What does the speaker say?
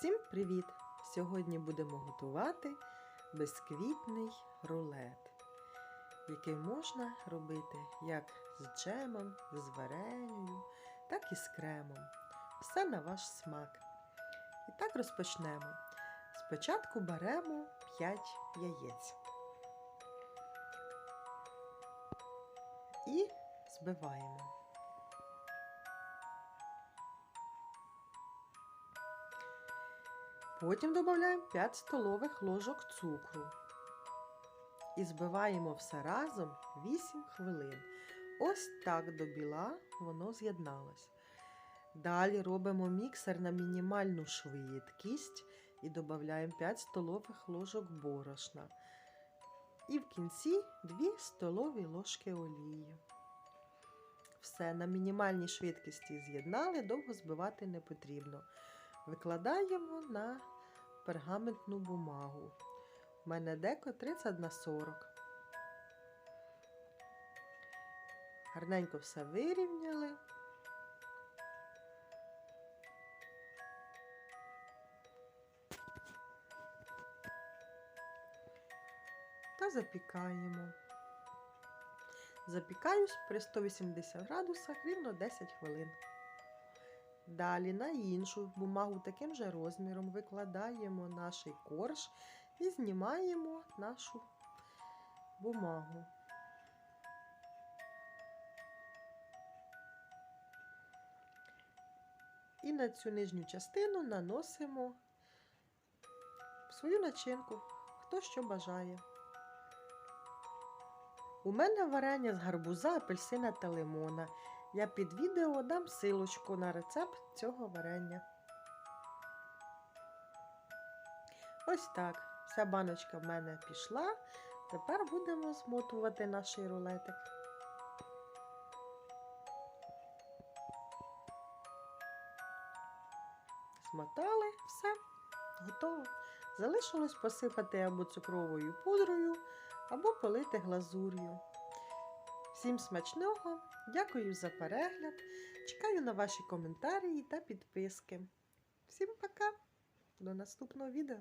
Усім привіт! Сьогодні будемо готувати безквітний рулет, який можна робити як з джемом, з варенню, так і з кремом. Все на ваш смак. І так розпочнемо. Спочатку беремо 5 яєць і збиваємо. Потім додаємо 5 столових ложок цукру. І збиваємо все разом 8 хвилин. Ось так до біла воно з'єдналось. Далі робимо міксер на мінімальну швидкість і додаємо 5 столових ложок борошна. І в кінці 2 столові ложки олії. Все на мінімальній швидкості з'єднали, довго збивати не потрібно. Викладаємо на пергаментну бумагу. У мене деко 30 на 40. Гарненько все вирівняли. Та запікаємо. Запікаюсь при 180 градусах рівно 10 хвилин. Далі на іншу бумагу таким же розміром викладаємо наш корж і знімаємо нашу бумагу. І на цю нижню частину наносимо свою начинку, хто що бажає. У мене варення з гарбуза, апельсина та лимона. Я під відео дам силочку на рецепт цього варення. Ось так. Вся баночка в мене пішла. Тепер будемо змотувати наш рулетик. Смотали, все, готово. Залишилось посипати або цукровою пудрою, або полити глазур'ю. Всім смачного! Дякую за перегляд. Чекаю на ваші коментарі та підписки. Всім пока! До наступного відео!